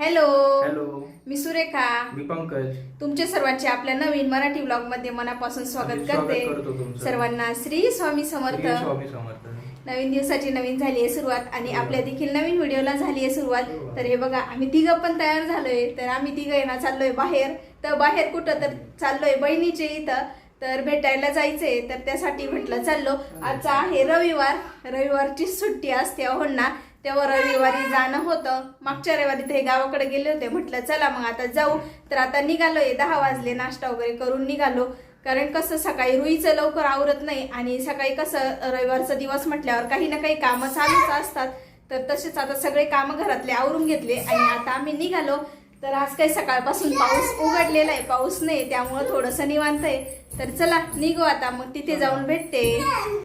Hello hello मी सुरेखा. मी पंकज. तुमच्या सर्वांचे आपल्या नवीन मराठी ब्लॉगमध्ये मनापासून स्वागत करते. तुमचं. सर्वांना श्री स्वामी समर्थ. श्री स्वामी समर्थ. नवीन दिवसाची नवीन झाली आहे सुरुवात आणि आपल्या देखील नवीन व्हिडिओला झाली आहे सुरुवात. तर हे बघा आम्ही तिघं पण तयार झालोय. तर आम्ही तिघं ना चाललोय बाहेर. तर बाहेर कुठं तर चाललोय बहिणीचे इथं. तर भेटायला जायचंय. तर त्यासाठी म्हटलं चाललो. आजचा आहे रविवार. रविवारची सुट्टी असते हो ना. तेव्हा रविवारी जाणं होतं. मागच्या रविवारी ते गावाकडे गेले होते. म्हटलं चला मग आता जाऊ. तर आता निघालोय दहा वाजले. नाश्ता वगैरे करून निघालो. कारण कसं सकाळी रुईचं लवकर आवरत नाही. आणि सकाळी कसं रविवारचा दिवस म्हटल्यावर काही ना काही कामं चालूच असतात. तर तसेच आता सगळे कामं घरातले आवरून घेतले. आणि आता आम्ही निघालो. तर आज काही सकाळपासून पाऊस उघडलेला आहे. पाऊस नाही त्यामुळं थोडंसं निवांत आहे. तर चला निघू आता. मग तिथे जाऊन भेटते.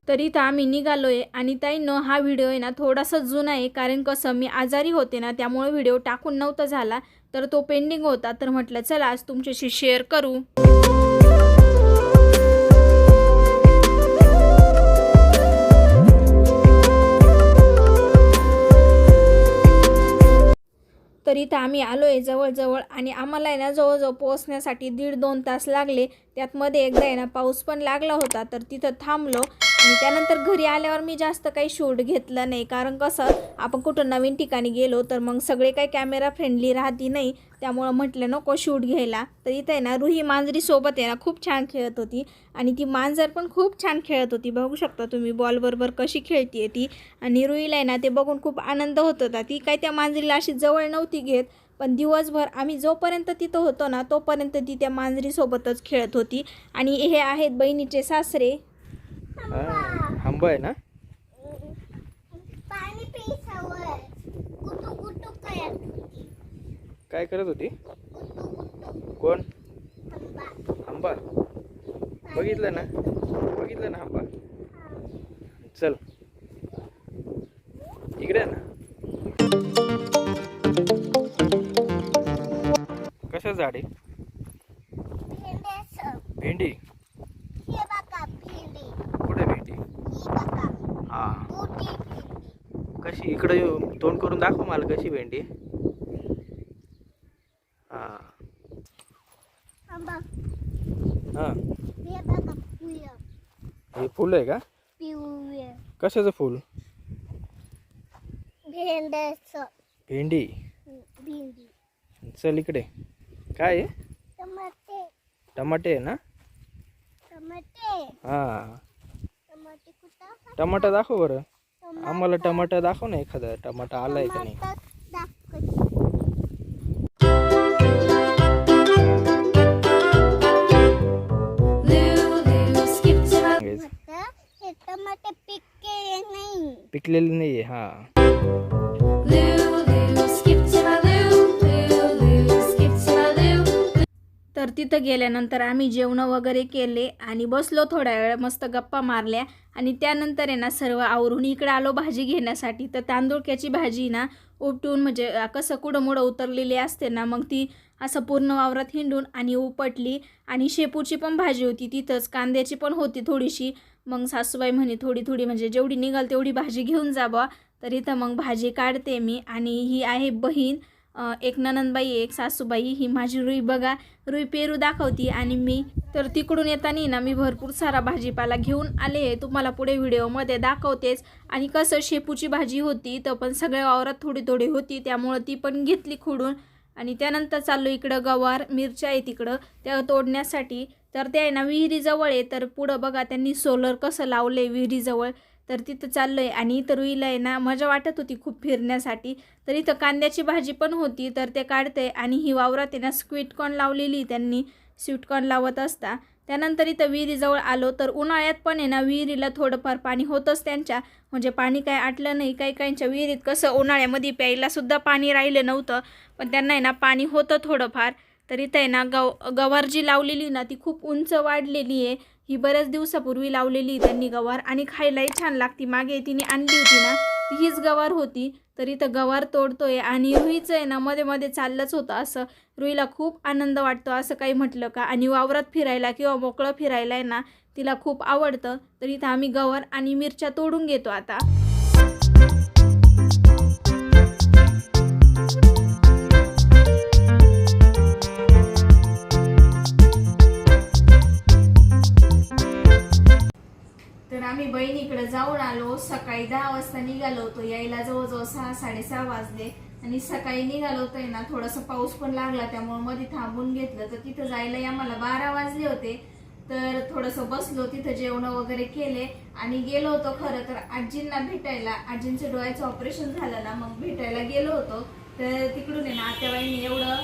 तरी तर आम्ही निघालोय आणि ताईनं हा व्हिडिओ आहे ना थोडासा जुना आहे कारण कसं मी आजारी होते ना त्यामुळे व्हिडिओ टाकून नव्हता झाला. तर तो पेंडिंग होता. तर म्हटलं चला आज तुमच्याशी शेअर करू. तर इथं आम्ही आलो आहे जवळजवळ आणि आम्हाला आहे ना जवळजवळ पोहोचण्यासाठी दीड दोन तास लागले. त्यातमध्ये एकदा आहे ना पाऊस पण लागला होता तर तिथं थांबलो. आणि त्यानंतर घरी आल्यावर मी जास्त काही शूट घेतलं नाही. कारण कसं आपण कुठं नवीन ठिकाणी गेलो तर मग सगळे काही कॅमेरा फ्रेंडली राहती नाही. त्यामुळं म्हटलं नको शूट घ्यायला. तर इथं आहे ना रुही मांजरीसोबत आहे ना खूप छान खेळत होती. आणि ती मांजर पण खूप छान खेळत होती. बघू शकता तुम्ही बॉलबरोबर कशी खेळती ती. आणि रुईला आहे ना ते बघून खूप आनंद होत होता. ती काय त्या मांजरीला अशी जवळ नव्हती घेत. पण दिवसभर आम्ही जोपर्यंत तिथं होतो ना तोपर्यंत ती त्या मांजरीसोबतच खेळत होती. आणि हे आहेत बहिणीचे सासरे. आंबा आहे ना? काय करत होती? कोण? आंबा बघितलं ना? बघितलं ना आंबा चल. इकडे ना. कसं झाड? आहे भेंडी हे बघा भेंडी कुठे भेंडी ही बघा हा कशी इकडे तोंड करून दाखव मला कशी भेंडी. हा. हा. हे फुलं हे आहे का? कशाचं फुल? भेंडी. भेंडी. चल इकडे. काय आहे? टमाटे. टमाटे आहे ना? टमाटे. हा. टमाटे दाखव बरं. आम्हाला टमाटा दाखव ना एखादा. टमाटा आलाय का नाही? हे नाही. पिकलेलं नाहीये हा. तर तिथं गेल्यानंतर आम्ही जेवणं वगैरे केले आणि बसलो थोड्या वेळ मस्त गप्पा मारल्या. आणि त्यानंतर आहे ना सर्व आवरून इकडे आलो भाजी घेण्यासाठी. तर तांदूळक्याची भाजी ना उपटून म्हणजे कसं कुडं मुडं उतरलेली असते ना मग ती असं पूर्ण वावरात हिंडून आणि उपटली. आणि शेपूची पण भाजी होती तिथंच कांद्याची पण होती थोडीशी. मग सासूबाई म्हणे थोडी थोडी म्हणजे जेवढी निघाल तेवढी भाजी घेऊन जा तर इथं मग भाजी काढते मी आणि ही आहे बहीण. एक ननंदबाई एक सासूबाई ही माझी रुई बघा रुई पेरू दाखवती आणि मी तर तिकडून येताना ना मी भरपूर सारा भाजीपाला घेऊन आले. तुम्हाला पुढे व्हिडिओमध्ये दाखवतेच. आणि कसं शेपूची भाजी होती तर पण सगळ्या वावरात थोडी थोडी होती त्यामुळं ती पण घेतली खुडून. आणि त्यानंतर चाललो इकडं गवार मिरच्या आहे तिकडं त्या तोडण्यासाठी. तर ते आहे ना विहिरीजवळ आहे तर पुढं बघा त्यांनी सोलर कसं लावलं आहे विहिरीजवळ. तर तिथं चाललो आहे आणि इथं रुईला आहे ना मजा वाटत होती खूप फिरण्यासाठी. तर इथं कांद्याची भाजी पण होती तर ते काढते आणि ही वावरात आहे ना स्वीटकॉर्न लावलेली त्यांनी. स्वीटकॉर्न लावत असता. त्यानंतर इथं विहिरीजवळ आलो तर उन्हाळ्यात पण आहे ना विहिरीला थोडंफार पाणी होतंच त्यांच्या. म्हणजे पाणी काय आटलं नाही काही काहींच्या विहिरीत कसं उन्हाळ्यामध्ये प्यायलासुद्धा पाणी राहिलं नव्हतं. पण त्यांना आहे ना पाणी होतं थोडंफार. तर इथं आहे ना गव गवार जी लावलेली ना ती खूप उंच वाढलेली आहे. ही बऱ्याच दिवसापूर्वी लावलेली त्यांनी गवार आणि खायलाही छान लागती. मागे तिने आणली होती ना हीच गवार होती. तर इथं गवार तोडतोय आणि रुईचं आहे ना मध्ये मध्ये चाललंच होतं असं. रुईला खूप आनंद वाटतो असं काही म्हटलं का? आणि वावरात फिरायला किंवा मोकळं फिरायला आहे ना तिला खूप आवडतं. तर इथं आम्ही गवार आणि मिरच्या तोडून घेतो आता. वाजता निघालो होतो. यायला जवळजवळ सहा साडेसहा वाजले. आणि सकाळी निघालो होतो ना थोडासा पाऊस पण लागला त्यामुळे मध्ये थांबून घेतलं. तर तिथं जायला आम्हाला बारा वाजले होते. तर थोडंसं बसलो तिथं जेवण वगैरे केले. आणि गेलो होतो खरं तर आजींना भेटायला. आजींच्या डोळ्याचं ऑपरेशन झालं ना मग भेटायला गेलो होतो. तर तिकडून आहे ना आत्याबाईने एवढं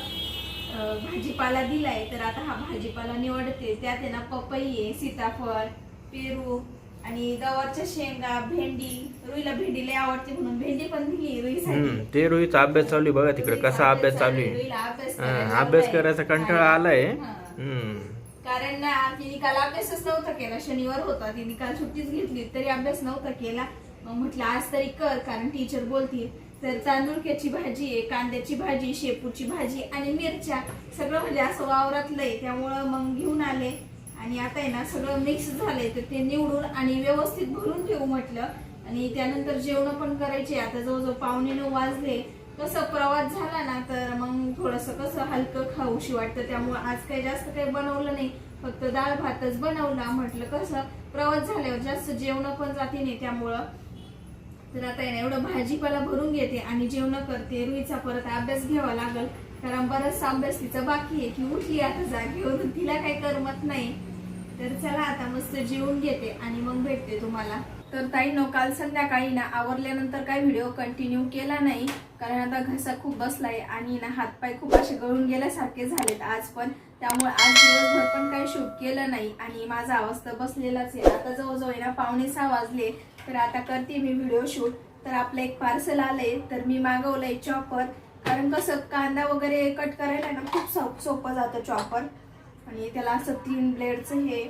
भाजीपाला दिलाय. तर आता हा भाजीपाला निवडते. त्यात आहे ना पपई आहे सीताफळ पेरू आणि गवारच्या शेंगा भेंडी रुईला भेंडी लय आवडते म्हणून. भेंडी पण दिली रुईसाठी. हम्म, ते रोहितचा अभ्यास चालू आहे बघा तिकडे कसा अभ्यास चालू आहे. रुईला अभ्यास हा. करायचा कंटाळा आलाय. हा. हम्म. कारण ना तिने काल अभ्यासच नव्हता केला. शनिवार होता तिने काल सुट्टीच घेतली तरी अभ्यास नव्हता केला. मग म्हटलं आज तरी कर कारण टीचर बोलतील तर तांदूळक्याची भाजी आहे कांद्याची भाजी शेपूची भाजी आणि मिरच्या. सगळं म्हणजे असं वावरातलं आहे त्यामुळं मग घेऊन आले. आणि आता आहे ना सगळं मिक्स झालंय तर ते निवडून आणि व्यवस्थित भरून ठेवू म्हटलं. आणि त्यानंतर जेवण पण करायचे. आता जवळजवळ पावणे नऊ वाजले. कसं प्रवास झाला ना तर मग थोडंसं कसं हलकं खाऊशी वाटतं. त्यामुळे आज काही जास्त काही बनवलं नाही. फक्त डाळ भातच बनवला म्हटलं कसं. प्रवास झाल्यावर जास्त जेवण पण जाते नाही त्यामुळं. तर आता आहे ना एवढं भाजीपाला भरून घेते आणि जेवण करते. रुईचा परत अभ्यास घ्यावा लागल. कारण बराचसा अभ्यास तिचा बाकी आहे. की उठली आता जागेवरून. तिला काही करमत नाही. तर चला आता मस्त जेवून घेते आणि मग भेटते तुम्हाला. तर ताई नो काल संध्याकाळी ना आवरल्यानंतर काही व्हिडिओ कंटिन्यू केला नाही कारण आता घसा खूप बसलाय आणि ना हातपाय खूप असे गळून गेल्यासारखे झालेत आज पण. त्यामुळे आज दिवसभर पण काही शूट केलं नाही आणि माझा आवाज तर बसलेलाच आहे. आता जवळजवळ ना पावणे सहा वाजले तर आता करते मी व्हिडिओ शूट. तर आपलं एक पार्सल आलंय तर मी मागवलंय चॉपर कारण कसं कांदा वगैरे कट करायला ना खूप सोपं जातं चॉपर आणि त्याला असं तीन ब्लेडचं हे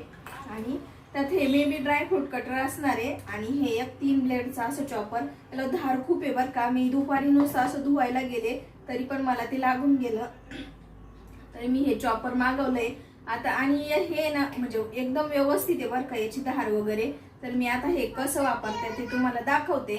आणि त्यात हे मे बी ड्रायफ्रूट कटर असणार आहे. आणि हे एक तीन ब्लेडचं असं चॉपर त्याला धार खूप आहे बरं का. मी दुपारी नुसतं असं धुवायला गेले तरी पण मला ते लागून गेलं. तर मी हे चॉपर मागवलंय. आता आणि हे ना म्हणजे एकदम व्यवस्थित आहे बरं का याची धार वगैरे. तर मी आता हे कसं वापरते ते तुम्हाला दाखवते.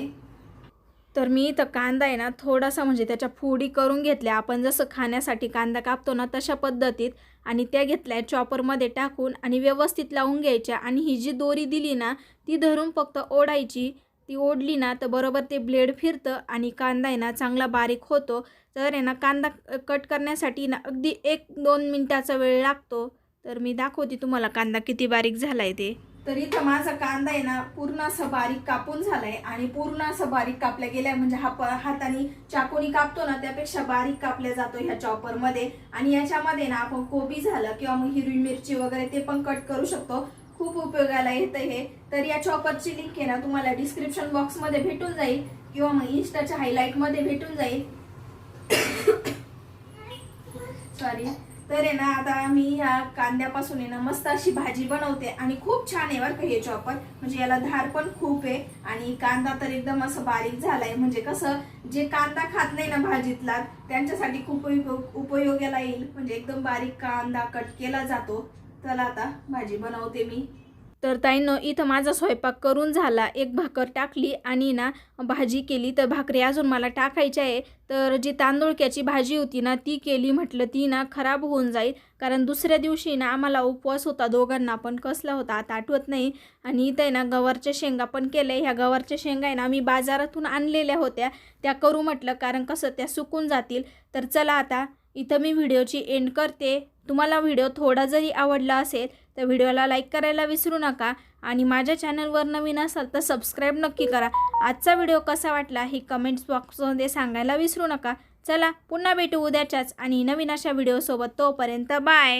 तर मी इथं कांदा आहे ना थोडासा म्हणजे त्याच्या फोडी करून घेतल्या. आपण जसं खाण्यासाठी कांदा कापतो ना तशा पद्धतीत आणि त्या घेतल्या चॉपरमध्ये टाकून आणि व्यवस्थित लावून घ्यायच्या. आणि ही जी दोरी दिली ना ती धरून फक्त ओढायची. ती ओढली ना तर बरोबर ते ब्लेड फिरतं आणि कांदा आहे ना चांगला बारीक होतो. तर आहे ना कांदा कट करण्यासाठी ना अगदी एक दोन मिनटाचा वेळ लागतो. तर मी दाखवते तुम्हाला कांदा किती बारीक झाला आहे ते. तर इथं माझा कांदा आहे ना पूर्ण असं बारीक कापून झालाय आणि पूर्ण असं बारीक कापल्या गेलाय. म्हणजे हा प- हाताने चाकूनी कापतो ना त्यापेक्षा बारीक कापल्या जातो ह्या चॉपरमध्ये. आणि याच्यामध्ये ना आपण कोबी झालं किंवा मग हिरवी मिरची वगैरे ते पण कट करू शकतो. खूप उपयोगाला येतं हे. तर या चॉपरची लिंक आहे ना तुम्हाला डिस्क्रिप्शन बॉक्समध्ये भेटून जाईल किंवा मग इन्स्टाच्या हायलाईटमध्ये भेटून जाईल. सॉरी तर आहे ना आता मी या कांद्यापासून आहे ना मस्त अशी भाजी बनवते आणि खूप छान आहे बरं का हे चॉपर म्हणजे याला धार पण खूप आहे आणि कांदा तर एकदम असं बारीक झालाय. म्हणजे कसं जे कांदा खात नाही ना भाजीतला त्यांच्यासाठी खूप उपयोग उपयोगाला येईल. म्हणजे एकदम बारीक कांदा कट केला जातो. चला आता भाजी बनवते मी. तर ताईनं इथं माझा स्वयंपाक करून झाला. एक भाकर टाकली आणि ना भाजी केली. तर भाकरी अजून मला टाकायची आहे. तर जी तांदूळक्याची भाजी होती ना ती केली म्हटलं ती ना खराब होऊन जाईल. कारण दुसऱ्या दिवशी ना आम्हाला उपवास होता दोघांना पण कसला होता आता आठवत नाही. आणि इथं आहे ना गवारच्या शेंगा पण केल्या. ह्या गवारच्या शेंगा आहे ना मी बाजारातून आणलेल्या होत्या. त्या करू म्हटलं कारण कसं त्या सुकून जातील. तर चला आता इथं मी व्हिडिओची एंड करते. तुम्हाला व्हिडिओ थोडा जरी आवडला असेल तर व्हिडिओला लाईक करायला विसरू नका आणि माझ्या चॅनलवर नवीन असाल तर सबस्क्राईब नक्की करा. आजचा व्हिडिओ कसा वाटला हे कमेंट्स बॉक्समध्ये सांगायला विसरू नका. चला पुन्हा भेटू उद्याच्याच आणि नवीन अशा व्हिडिओसोबत तोपर्यंत बाय!